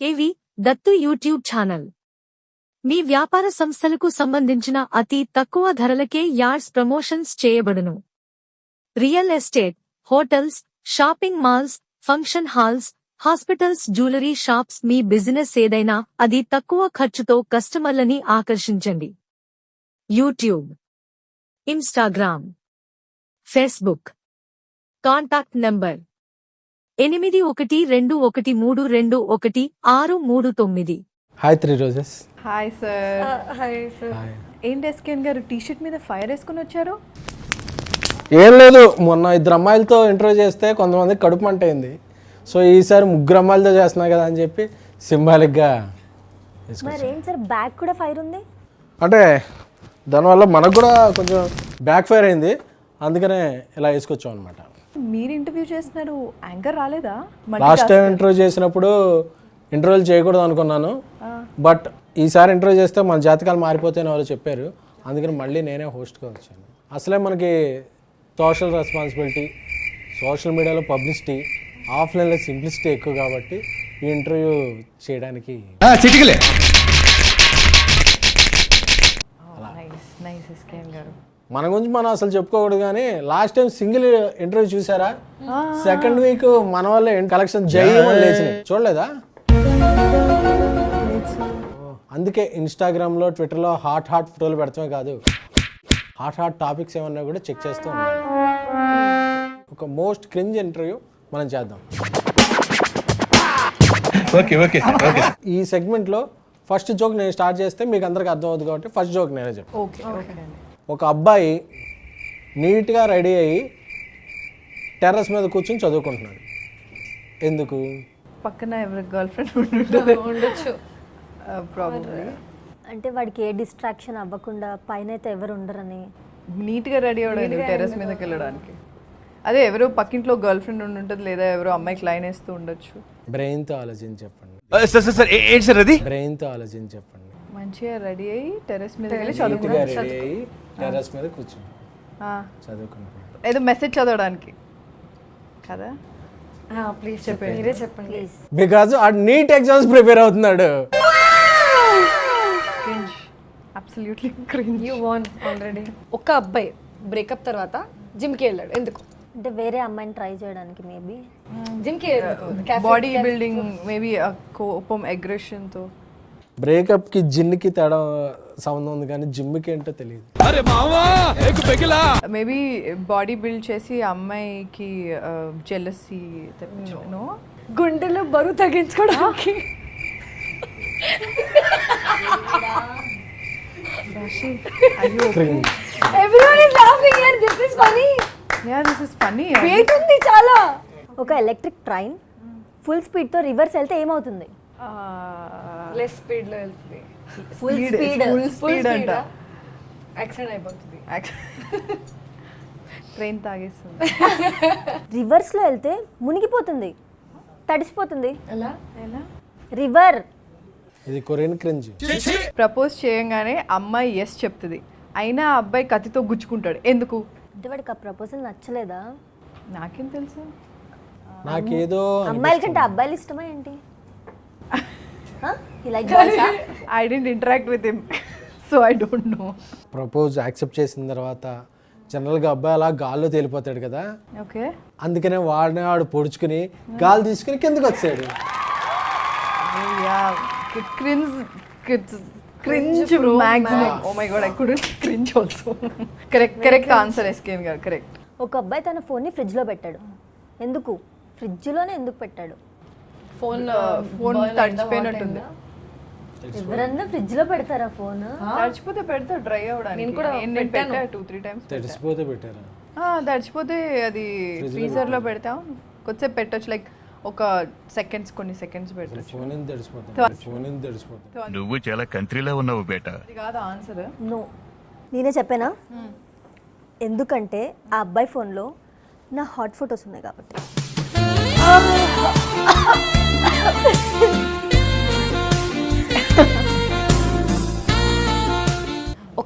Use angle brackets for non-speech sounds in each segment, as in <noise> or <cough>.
ఏవి Dattu YouTube channel. మీ వ్యాపార సంస్థలకు సంబంధించిన అతి తక్కువ ధరలకే యార్డ్స్ ప్రమోషన్స్ చేయబడును. Real estate hotels shopping malls function halls hospitals jewellery shops మీ బిజినెస్ ఏదైనా అది తక్కువ ఖర్చుతో కస్టమర్లని ఆకర్షించండి. YouTube. Instagram. Facebook. Contact number. ఎనిమిది ఒకటి రెండు ఒకటి మూడు రెండు ఒకటి ఆరు మూడు తొమ్మిది. Hi Three Roses hi sir hi sir hi ఏంటి ఎస్కేన్ గారు? టీ షర్ట్ మీద ఫైర్ వేసుకుని వచ్చారు? ఏం లేదు మొన్న ఇద్దరు అమ్మాయిలతో ఇంటర్వ్యూ చేస్తే కొంతమంది కడుపు మంట అయింది సో ఈసారి ముగ్గురు అమ్మాయిలతో చేస్తున్నా కదా అని చెప్పి సింబాలిక్గా మరి ఏం సార్ బ్యాగ్ కూడా ఫైర్ ఉంది? అంటే దానివల్ల మనకు కూడా కొంచెం బ్యాక్ ఫైర్ అయింది. అందుకనే ఇలా వేసుకొచ్చాం అనమాట మీరు ఇంటర్వ్యూ చేస్తున్నారు యాంకర్ రాలేదా? లాస్ట్ టైం ఇంటర్వ్యూ చేసినప్పుడు ఇంటర్వ్యూలు చేయకూడదు అనుకున్నాను. బట్ ఈసారి ఇంటర్వ్యూ చేస్తే మన జాతకాలు మారిపోతాయని ఎవరు చెప్పారు. అందుకని మళ్ళీ నేనే హోస్ట్గా వచ్చాను. అసలే మనకి సోషల్ రెస్పాన్సిబిలిటీ సోషల్ మీడియాలో పబ్లిసిటీ ఆఫ్లైన్లో సింప్లిసిటీ ఎక్కువ కాబట్టి ఈ ఇంటర్వ్యూ చేయడానికి చిటికలే. నైస్ నైస్ గారు. మన గురించి మనం అసలు చెప్పుకోకూడదు కానీ లాస్ట్ టైం సింగిల్ ఇంటర్వ్యూ చూసారా? సెకండ్ వీక్ మన వల్ల కలెక్షన్ జై. లేచినాయి. చూడలేదా? అందుకే ఇన్స్టాగ్రామ్లో ట్విట్టర్లో హాట్ హాట్ ఫోటోలు పెడతామే కాదు. హాట్ హాట్ టాపిక్స్ ఏమన్నా కూడా చెక్ చేస్తూ ఉండాలి. ఒక మోస్ట్ క్రింజ్ ఇంటర్వ్యూ మనం చేద్దాం. Okay okay okay. ఈ సెగ్మెంట్లో ఫస్ట్ జోక్ నేను స్టార్ట్ చేస్తే మీకు అందరికి అర్థం అవుతుంది కాబట్టి ఫస్ట్ జోక్ నేనే చెప్తాను ఓకే. ఒక అబ్బాయి నీట్గా రెడీ అయ్యి టెర్రస్ మీద కూర్చొని చదువుకుంటున్నాడు. ఎందుకు? పక్కన ఎవరి గర్ల్ ఫ్రెండ్ <laughs> ఉండొచ్చు. ప్రాబ్లమ్ అంటే వాడికి ఏ డిస్ట్రాక్షన్ అవ్వకుండా పైన అయితే ఎవరు ఉండరని. నీట్గా రెడీ అవ్వడానికి టెర్రస్ మీదకి వెళ్ళడానికి? అదే ఎవరో పక్కింట్లో గర్ల్ ఫ్రెండ్ ఉండి ఉంటుంది లేదా ఎవరో అమ్మాయికి లైన్ వేస్తూ ఉండొచ్చు. బ్రెయిన్తో ఆలోచించి చెప్పండి. సార్ సార్ సార్ ఏంటి సార్ అది? బ్రెయిన్తో ఆలోచించి చెప్పండి. మంచిగా రెడీ అయ్యి టెర్రస్ మీద వెళ్ళి చదువుకుంటారు టెర్రస్ మీద కూర్చొని చదువుకుంటున్నాడు ఏదో మెసేజ్ చదవడానికి. కదా? ప్లీజ్ చెప్పండి. మీరే చెప్పండి. బికాజ్ ఆ నీట్ ఎగ్జామ్స్ ప్రిపేర్ అవుతున్నాడు. Absolutely cringe you won already ఒక అబ్బాయి బ్రేకప్ తర్వాత జిమ్కి వెళ్ళాడు. ఎందుకు? అంటే వేరే అమ్మాయిని ట్రై చేయడానికి మేబీ జిమ్కి బాడీ బిల్డింగ్ మేబీ కోపం అగ్రెషన్తో బ్రేకప్కి జిన్కి తేడా సంబంధం ఉంది కానీ జిమ్కి ఏంటో తెలియదు అరే మేబీ బాడీ బిల్డ్ చేసి అమ్మాయికి జెలసీ తెప్పించను గుండెలో బరువు తగ్గించుకోవడానికి. ఉంది చాలా. ఒక ఎలక్ట్రిక్ ట్రైన్ ఫుల్ స్పీడ్తో రివర్స్ వెళ్తే ఏమవుతుంది? లెస్ స్పీడ్లో వెళ్తుంది. ఫుల్ స్పీడ్ ఫుల్ స్పీడ్ అంట. యాక్సిడెంట్ అయిపోతుంది. ట్రైన్ తాగేస్తుంది. <laughs> రివర్స్లో వెళ్తే మునిగిపోతుంది. తడిసిపోతుంది. ఎలా? ఎలా? రివర్ ఇది కొరియన్ క్రింజ్. ప్రపోజ్ చేయంగానే అమ్మాయి ఎస్ చెప్తుంది. అయినా ఆ అబ్బాయి కత్తితో గుచ్చుకుంటాడు. ఎందుకు? అంటే వాడికి ఆ ప్రపోజల్ నచ్చలేదా? నాకేం తెలుసు? నాకేదో అమ్మాయిల కంటే అబ్బాయిలు ఇష్టమా ఏంటి? <laughs> ఇలా I didn't interact with him so I don't know propose accept చేసిన తర్వాత జనరల్గా అబ్బాయి అలా గాల్లో తేలిపోతాడు కదా. ఓకే అందుకనే వాడిని వాడు పొడుచుకుని గాలి తీసుకుని కిందకి వచ్చాడు. Yeah cringe cringe maximum oh my God I couldn't cringe also correct correct answer SKN గారు కరెక్ట్ ఒక అబ్బాయి తన ఫోన్ని ఫ్రిడ్జ్లో పెట్టాడు. ఎందుకు? ఫ్రిడ్జ్లోనే ఎందుకు పెట్టాడు? ఫోన్ ఫోన్ తడిచిపోయినట్టుంది. ఎవరన్నా ఫ్రిడ్జ్లో పెడతారా ఫోన్ తడిచిపోతే పెడతా డ్రై అవడానికి నేను కూడా నేను పెట్టా? టూ త్రీ టైమ్స్ తడిసిపోతే పెట్టారు? తడిచిపోతే అది ఫ్రీజర్లో పెడతాం. కొద్దిసేపు పెట్టొచ్చు లైక్ ఒక సెకండ్స్ కొన్ని సెకండ్స్ పెట్టొచ్చు. నువ్వు చాలా కంట్రీలో ఉన్నావు బేటా. కాదు ఆన్సర్ నో నేనే చెప్పానా? ఎందుకంటే ఆ అబ్బాయి ఫోన్లో నా హాట్ ఫొటోస్ ఉన్నాయి కాబట్టి.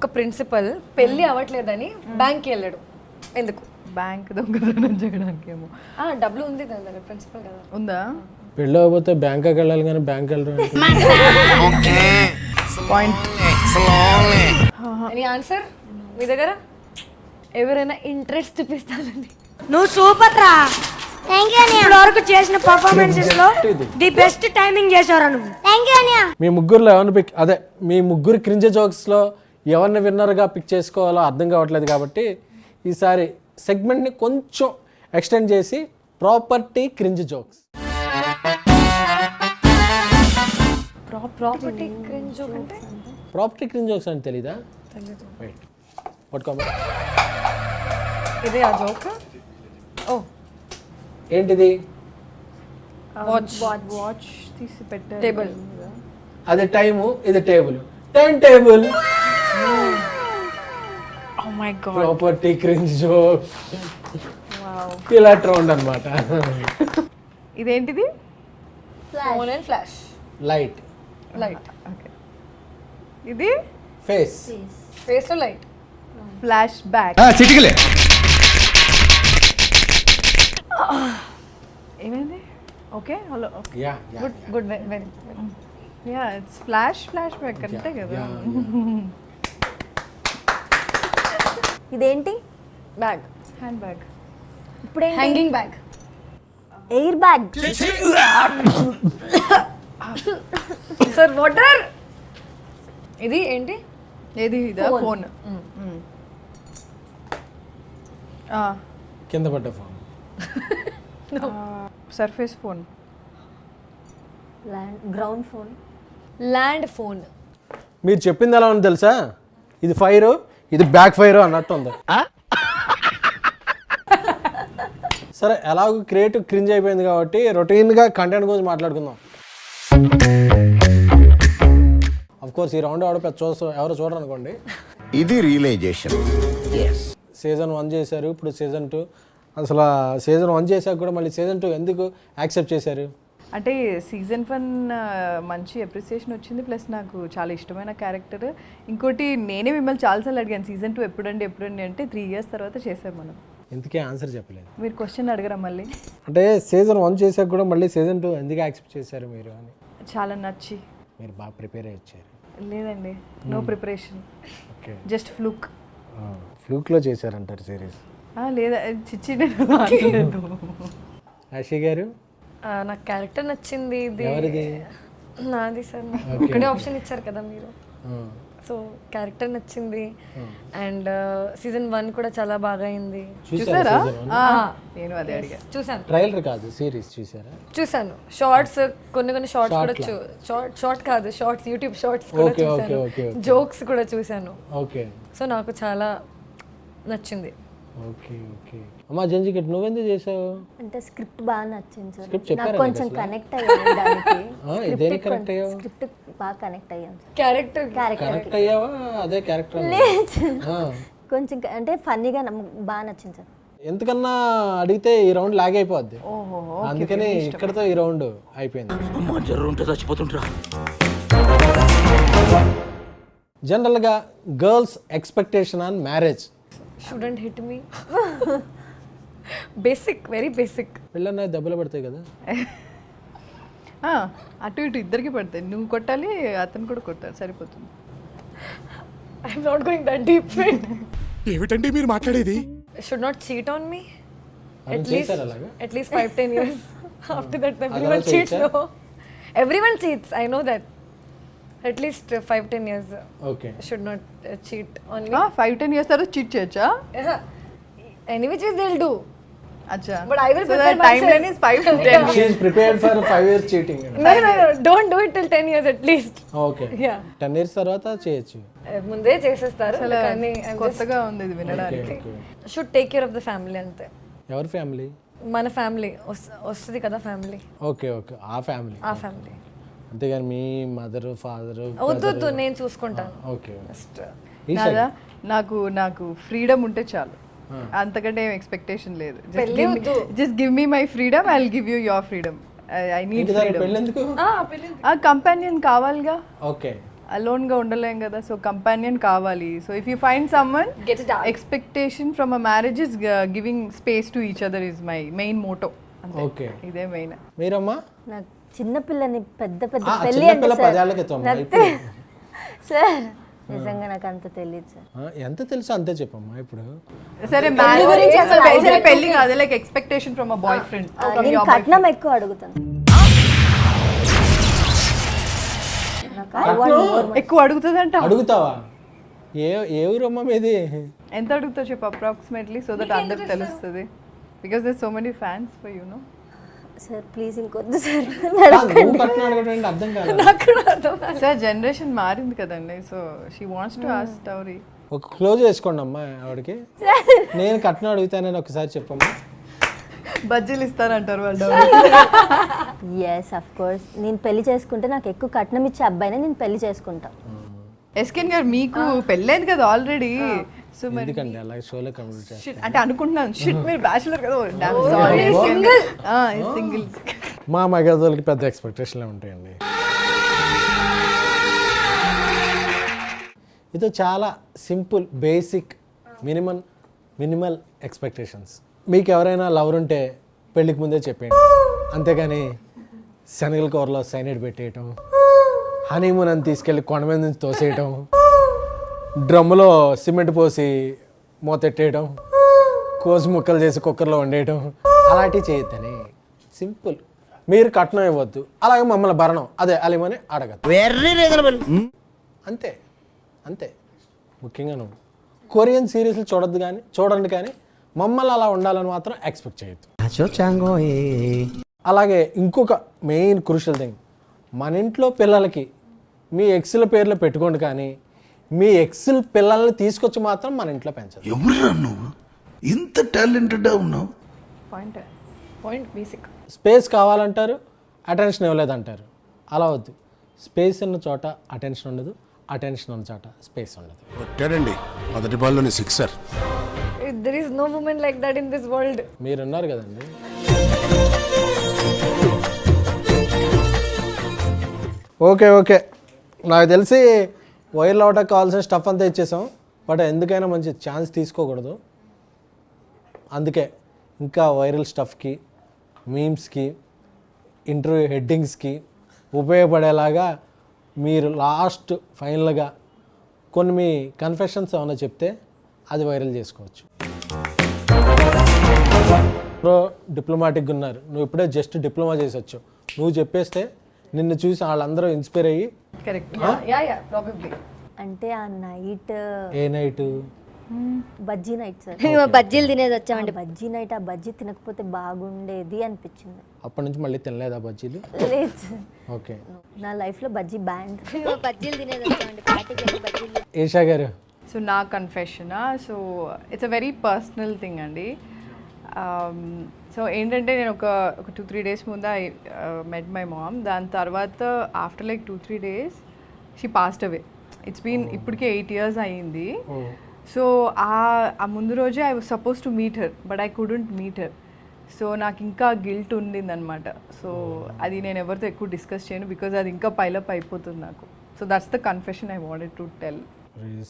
ఒక ప్రిన్సిపల్ పెళ్ళి అవ్వట్లేదని బ్యాంక్కి వెళ్ళాడు. ఎందుకు? బ్యాంక్ దొంగతనం చేయడానికి ఏమో ఆ, డబ్బులు ఉంది దాని దగ్గర ప్రిన్సిపల్ కదా. ఉందా? పెళ్ళి అవ్వకపోతే బ్యాంకాక్ వెళ్ళాలి కానీ బ్యాంక్ వెళ్ళరు పాయింట్ ఆన్సర్ మీ దగ్గర? ఎవరైనా ఇంట్రెస్ట్ చూపిస్తానండి నువ్వు సూపర్ రా. థ్యాంక్ యూ ఇప్పటి వరకు చేసిన పర్ఫార్మెన్సెస్లో ది బెస్ట్ టైమింగ్ చేసావురా నువ్వు? థ్యాంక్ యూ అనియా మీ ముగ్గురులో ఎవరిని పిక్ అదే మీ ముగ్గురు క్రింజ జోక్స్లో ఎవరిని విన్నర్గా పిక్ చేసుకోవాలో అర్థం కావట్లేదు కాబట్టి ఈసారి సెగ్మెంట్ని కొంచెం ఎక్స్టెండ్ చేసి property cringe jokes property cringe అంటే? ప్రాపర్టీ క్రింజ్ జోక్స్ అని తెలీదా? రైట్ పట్టుకోమా ఇదే ఆ జోక్ ఓ. ఏంటిది? వాచ్ వాచ్ తీసి పెట్టారు. టేబుల్ అది టైము ఇది table. Time table. Oh my God property cringe joke ఇలా రౌండ్ అనమాట ఇదేంటిది? Phone and flash light light okay ఇది? ఫేస్ ఫేస్లో లైట్ ఫ్లాష్ బ్యాక్ చిటికలే. ఏమైంది? Okay hello yeah good good very yeah it's flash flash back అంతే కదా? ఇదేంటి? బ్యాగ్ హ్యాండ్ బ్యాగ్ ఇప్పుడేంటి hanging bag air bag sir water ఇది ఏంటి? ఏది ఇదా? ఫోన్ కింద పడ్డ phone surface phone land ground phone land phone మీరు చెప్పింది ఎలా ఉంది తెలుసా? ఇది ఫైర్ ఇది బ్యాక్ ఫైర్ అన్నట్టు ఉంది. సరే ఎలాగో క్రియేటివ్ క్రింజ్ అయిపోయింది కాబట్టి రొటీన్గా కంటెంట్ గురించి మాట్లాడుకుందాం. అఫ్ కోర్స్ ఈ రౌండ్ పెద్ద చూస్తా ఎవరు చూడరు అనుకోండి ఇది రియలైజేషన్ సీజన్ వన్ చేశారు ఇప్పుడు సీజన్ టూ అసలు సీజన్ వన్ చేశాక కూడా మళ్ళీ సీజన్ టూ ఎందుకు యాక్సెప్ట్ చేశారు? అంటే సీజన్ వన్ మంచి అప్రిసియేషన్ వచ్చింది. ప్లస్ నాకు చాలా ఇష్టమైన క్యారెక్టర్ ఇంకోటి నేనే మిమ్మల్ని చాలాసార్లు అడిగాను సీజన్ టూ ఎప్పుడండి ఎప్పుడండి అంటే త్రీ ఇయర్స్ తర్వాత చేసాం మనం. ఎందుకే ఆన్సర్ చెప్పలేదు? మీరు క్వశ్చన్ అడగరా మళ్ళీ? అంటే సీజన్ వన్ చేశాక కూడా మళ్ళీ సీజన్ టూ ఎందుకు యాక్సెప్ట్ చేశారు మీరు అని? చాలా నచ్చి. మీరు బాగా ప్రిపేర్ అయ్యి వచ్చారు. లేదండి no preparation okay just fluke ఫ్లూక్లో చేశారంటారు సిరీస్ లేదా చిచ్చి. <laughs> రాశి గారు? నాకు క్యారెక్టర్ నచ్చింది ఇది. నాది సార్. ఒకటే ఆప్షన్ ఇచ్చారు కదా మీరు. సో క్యారెక్టర్ నచ్చింది. అండ్ సీజన్ వన్ కూడా చాలా బాగా అయింది. చూసారా ఆ, నేను అదే అడిగా. చూసాను ట్రైలర్ కాదు సిరీస్ చూసారా? చూసాను షార్ట్స్ కొన్ని కొన్ని షార్ట్స్ కూడా షార్ట్ షార్ట్ కాదు షార్ట్స్ యూట్యూబ్ షార్ట్స్ కూడా చూసాను. జోక్స్ కూడా చూసాను ఓకే సో నాకు చాలా నచ్చింది. Okay okay. అమ్మా జంజికెట్ నువ్వెందుకు చేసావు? అంటే స్క్రిప్ట్ బాగా నచ్చింది సార్ చెప్పారా నాకు కొంచెం కనెక్ట్ అయ్యాను దానికి. <laughs> ఆ, కనెక్ట్ అయ్యావు? స్క్రిప్ట్ బాగా కనెక్ట్ అయ్యాను సార్ క్యారెక్టర్ క్యారెక్టర్ కనెక్ట్ అయ్యావా? అదే క్యారెక్టర్ కొంచెం క- అంటే ఫన్నీగా బాగా నచ్చింది సార్ ఎంతకన్నా అడిగితే ఈ రౌండ్ లాగ్ అయిపోద్ది. ఓహో అందుకని ఇక్కడతో ఈ రౌండ్ అయిపోయింది. జనరల్గా girls expectation on marriage shouldn't hit me basic very basic పెళ్ళన్నా దెబ్బలు పడతాయి కదా. <laughs> ఆ, అటు ఇటు ఇద్దరికి పడతాయి. నువ్వు కొట్టాలి అతను కూడా కొట్టాలి. సరిపోతుంది. I'm not going that deep ఏమిటండి మీరు మాట్లాడేది? Should not cheat on me at least five ten years after that everyone cheats everyone cheats I know that at least five ten years. Okay. Should not cheat on five ten years తర్వాత cheat చేయొచ్చా? Any which is deal do అచ్చా. But I will prepare time myself. Line is five to ten she prepared for five years cheating No, no, no, don't do it till 10 years at least. Okay Yeah. Ten years తర్వాత చేయొచ్చు. ముందే చేసేస్తారు కానీ కొత్తగా ఉంది ఇది వినడానికి. Should take care of the family అంతే. ఎవరి ఫ్యామిలీ మన ఫ్యామిలీ వస్తుంది కదా ఫ్యామిలీ ఓకే ఓకే ఆ ఫ్యామిలీ ఆ ఫ్యామిలీ అంతేగాని మీ మదర్ ఫాదర్ వద్దు నేను చూసుకుంటాను ఓకే. నాకు నాకు ఫ్రీడమ్ ఉంటే చాలు. అంతకంటే ఏం ఎక్స్పెక్టేషన్ లేదు. Just give me my freedom I give you your freedom I need companion కావాలిగా. ఓకే. అలోన్గా ఉండలేం కదా సో కంపానియన్ కావాలి. So if you find someone. Expectation from a marriage is giving space to each other is my main motto okay. ఇదే main మీరమ్మా? నాకు చిన్న పిల్లని పెద్ద పెద్ద పెళ్ళి అంటే సార్ పదేళ్ళ క్రితం, నాకు ఇప్పుడు. సార్ నిజంగా నాకు అంత తెలియదు సార్. ఎంత తెలుసో అంతే చెప్పమ్మా ఇప్పుడు. సరే మ్యారేజ్ సరే పెళ్ళి కాదు like expectation from a boyfriend నేను కట్నం ఎక్కువ అడుగుతాను. ఎక్కువ అడుగుతుందంట. అడుగుతావా? ఏ ఏ ఊరమ్మా మీది? ఎంత అడుగుతావు చెప్పు అప్రాక్సిమేట్లీ సో దట్ అందరికి తెలుస్తుంది. Because they so many fans for you no sir please ఇంకొద్దు sir. నువ్వు కట్నం అడగడం అర్థం కాదు. సార్ జనరేషన్ మారింది కదండి so she wants to ask story ఒక క్లోజ్ చేసుకోండి అమ్మా ఆవిడకి. నేను కట్నం అడుగుతానని ఒకసారి చెప్పమ్మా. బజ్జీలు ఇస్తారంటారు వాళ్ళు. ఎస్ అఫ్ కోర్స్ నేను పెళ్ళి చేసుకుంటే నాకు ఎక్కువ కట్నం ఇచ్చే అబ్బాయినే నేను పెళ్ళి చేసుకుంటా. ఎస్కెన్ గారు మీకు పెళ్ళైంది కదా ఆల్రెడీ సో మరి ఎందుకండి అలా షోలో కంప్లీట్ అంటే అనుకుంటున్నాను. షిట్ <laughs> మీరు బ్యాచులర్ కదా సారీ సింగిల్ సింగిల్ మా మగదోళ్ళకి పెద్ద ఎక్స్పెక్టేషన్లే ఉంటాయండి. ఇది చాలా simple basic minimum minimal expectations మీకు ఎవరైనా లవర్ ఉంటే పెళ్ళికి ముందే చెప్పేయండి. అంతేగాని శనగల కూరలో సైనైడ్ పెట్టేయటం హనీమూన్ అని తీసుకెళ్ళి కొండ మీద నుంచి తోసేయటం డ్రమ్ములో సిమెంట్ పోసి మూతెట్టేయడం కోసి ముక్కలు చేసి కుక్కర్లో వండేయటం. అలాంటివి చేయొద్దని సింపుల్. మీరు కట్నం ఇవ్వద్దు. అలాగే మమ్మల్ని భరణం అదే అలిమని అడగద్దు. వెరీ రీజనబుల్ అంతే అంతే. ముఖ్యంగా నువ్వు. కొరియన్ సిరీస్లు చూడొద్దు కానీ చూడండి కానీ మమ్మల్ని అలా ఉండాలని మాత్రం ఎక్స్పెక్ట్ చేయొద్దు. అలాగే ఇంకొక మెయిన్ క్రూషియల్ థింగ్. మన ఇంట్లో పిల్లలకి మీ ఎక్స్ల పేర్లు పెట్టుకోండి కానీ మీ ఎక్స్ల పిల్లల్ని తీసుకొచ్చి మాత్రం మన ఇంట్లో పెంచదు. ఎవరురా నువ్వు? ఇంత టాలెంటెడ్ ఉన్నావు. పాయింట్ పాయింట్ బేసిక్ స్పేస్ కావాలంటారు అటెన్షన్ ఇవ్వలేదంటారు. అలా వద్దు. స్పేస్ ఉన్న చోట అటెన్షన్ ఉండదు అటెన్షన్ ఉన్న చోట స్పేస్ ఉండదు. కొట్టాడండి. మొదటి బాల్లోనే sixer there is no women like that in this world మీరున్నారు కదండి. ఓకే ఓకే నాకు తెలిసి వైర్ అవడానికి కావాల్సిన స్టఫ్ అంతా ఇచ్చేసాం. బట్ ఎందుకైనా మంచి ఛాన్స్ తీసుకోకూడదు. అందుకే ఇంకా వైరల్ స్టఫ్కి మీమ్స్కి ఇంటర్వ్యూ హెడ్డింగ్స్కి ఉపయోగపడేలాగా మీరు లాస్ట్ ఫైనల్గా కొన్ని మీ కన్ఫెషన్స్ ఏమైనా చెప్తే అది వైరల్ చేసుకోవచ్చు. ప్రో డిప్లొమాటిక్గా ఉన్నారు. నువ్వు ఇప్పుడే జస్ట్ డిప్లొమా చేసొచ్చు నువ్వు చెప్పేస్తే నిన్ను చూసి వాళ్ళందరూ ఇన్స్పైర్ అయ్యి? కరెక్ట్ యా యా ప్రాబబ్లీ అంటే ఆ నైట్ ఏ నైట్ బజ్జీ నైట్ సార్ మేము బజ్జీలు తినేది వచ్చామండి. బజ్జీ నైట్ ఆ బజ్జీ తినకపోతే బాగుండేది అనిపించింది. అప్పటి నుంచి మళ్ళీ తినలేదా బజ్జీలు? లేదు సార్. ఓకే నా లైఫ్లో బజ్జీ బ్యాండ్ <laughs> మేము బజ్జీలు తినేది వచ్చామండి. పార్టీకి వెళ్ళి బజ్జీలు ఏషా గారు? సో నా కన్ఫెషనా so it's a very personal thing అండి. సో ఏంటంటే నేను ఒక ఒక టూ త్రీ డేస్ ముందు ఐ మెట్ మై మామ్ దాని తర్వాత after like two three days she passed away it's been ఇప్పటికే ఎయిట్ ఇయర్స్ అయ్యింది సో ఆ ముందు రోజే I was supposed to meet her but I couldn't meet her so నాకు ఇంకా గిల్ట్ ఉండిందనమాట సో అది నేను ఎవరితో ఎక్కువ డిస్కస్ చేయను బికాజ్ అది ఇంకా పైలప్ అయిపోతుంది నాకు. So that's the confession I wanted to tell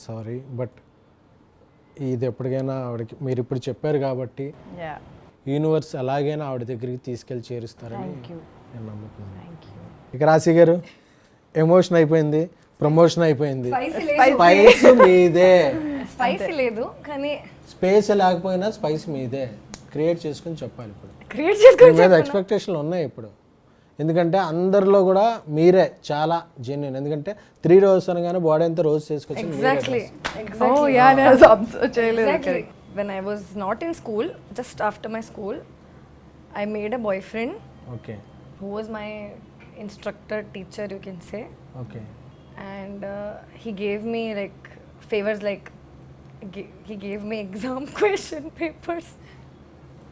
sorry but ఇది ఎప్పటికైనా ఆవిడకి మీరు ఇప్పుడు చెప్పారు కాబట్టి యా యూనివర్స్ ఎలాగైనా ఆవిడ దగ్గరికి తీసుకెళ్ళి చేరుస్తారని నేను నమ్ముతున్నాను. ఇక రాశి గారు ఎమోషన్ అయిపోయింది ప్రమోషన్ అయిపోయింది. స్పైస్ మీదే. స్పైసీ లేదు కానీ స్పేస్ లేకపోయినా స్పైస్ మీదే. క్రియేట్ చేసుకుని చెప్పాలి ఇప్పుడు. క్రియేట్ చేసుకో మీ మీద ఎక్స్పెక్టేషన్లు ఉన్నాయి ఇప్పుడు. ఎందుకంటే అందరిలో కూడా మీరే చాలా జెన్యున్ ఎందుకంటే త్రీ రోజెస్ అనగానే బాడీ అంతా రోజు చేసుకొచ్చి when I was not in school, just after my school, I made a boyfriend. Okay. Who was my instructor, teacher, you can say. Okay. And uh, he gave me like favors, like g- he gave me <laughs> exam question papers.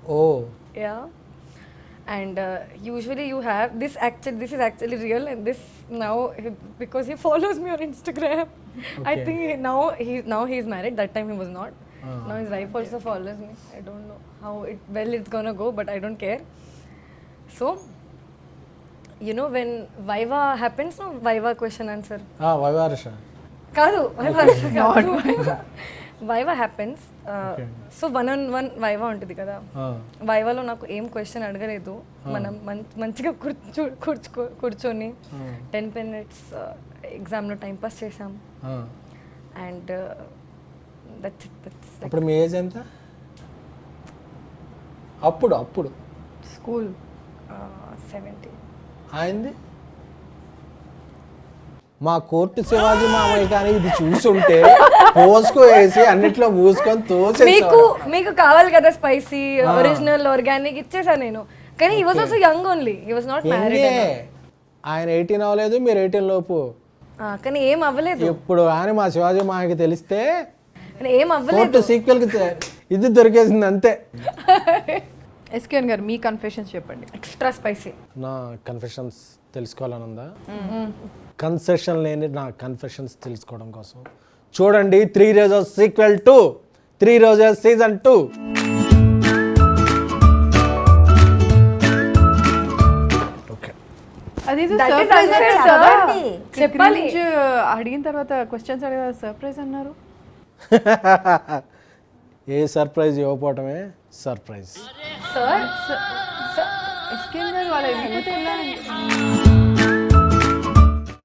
Oh. Yeah. And uh, usually you have this actually this is actually real and this now because he <laughs> follows me on Instagram. Okay. I think he, now he now he's married. That time he was not. Now his wife also follows me. I don't know how it well it's gonna go, but I don't care. So you know when Viva happens, no Viva question answer. వైవారష కాదు Viva కాదు. Viva happens so one on one viva ఉంటుంది కదా వైవాలో నాకు ఏం question అడగలేదు మనం మం- మంచిగా కూర్చో కూర్చుకో కూర్చొని టెన్ మినిట్స్ ఎగ్జామ్లో టైం పాస్ చేసాం అండ్ దట్స్ ఇట్ దట్స్ అప్పుడు మీ ఏజ్ ఎంత? అప్పుడు అప్పుడు. స్కూల్ సెవెంటీ ఆయనది మా కోర్టు శివాజీ మామయ్య కానీ ఇది చూసుంటే పోసుకో వేసి అన్నిట్లో మూసుకొని తోసే మీకు మీకు కావాలి కదా స్పైసీ ఒరిజినల్ ఆర్గానిక్ ఇచ్చేసా నేను. కానీ ఈ was also young only was not married ఆయన ఎయిటీన్ అవ్వలేదు మీరు ఎయిటీన్ లోపు. కానీ ఏం అవ్వలేదు. ఇప్పుడు ఆయన మా శివాజీ మామయ్యకి తెలిస్తే కానీ ఏం అవ్వలేదు. సీక్వెల్ ఇది దొరికేసింది అంతే. ఎస్కేఎన్ గారు మీ కన్ఫెషన్స్ చెప్పండి. ఎక్స్ట్రా స్పైసీ నా కన్ఫెషన్స్ తెలుసుకోవాలని ఉందా కన్సెషన్ లేని నా కన్ఫెషన్స్ తెలుసుకోవడం కోసం. చూడండి Three Roses sequel to Three Roses season two అడిగిన తర్వాత క్వశ్చన్స్ అడిగిన సర్ప్రైజ్ అన్నారు. <laughs> ఏ సర్ప్రైజ్ ఇవ్వకపోవటమే సర్ప్రైజ్. సార్ గారు వాళ్ళ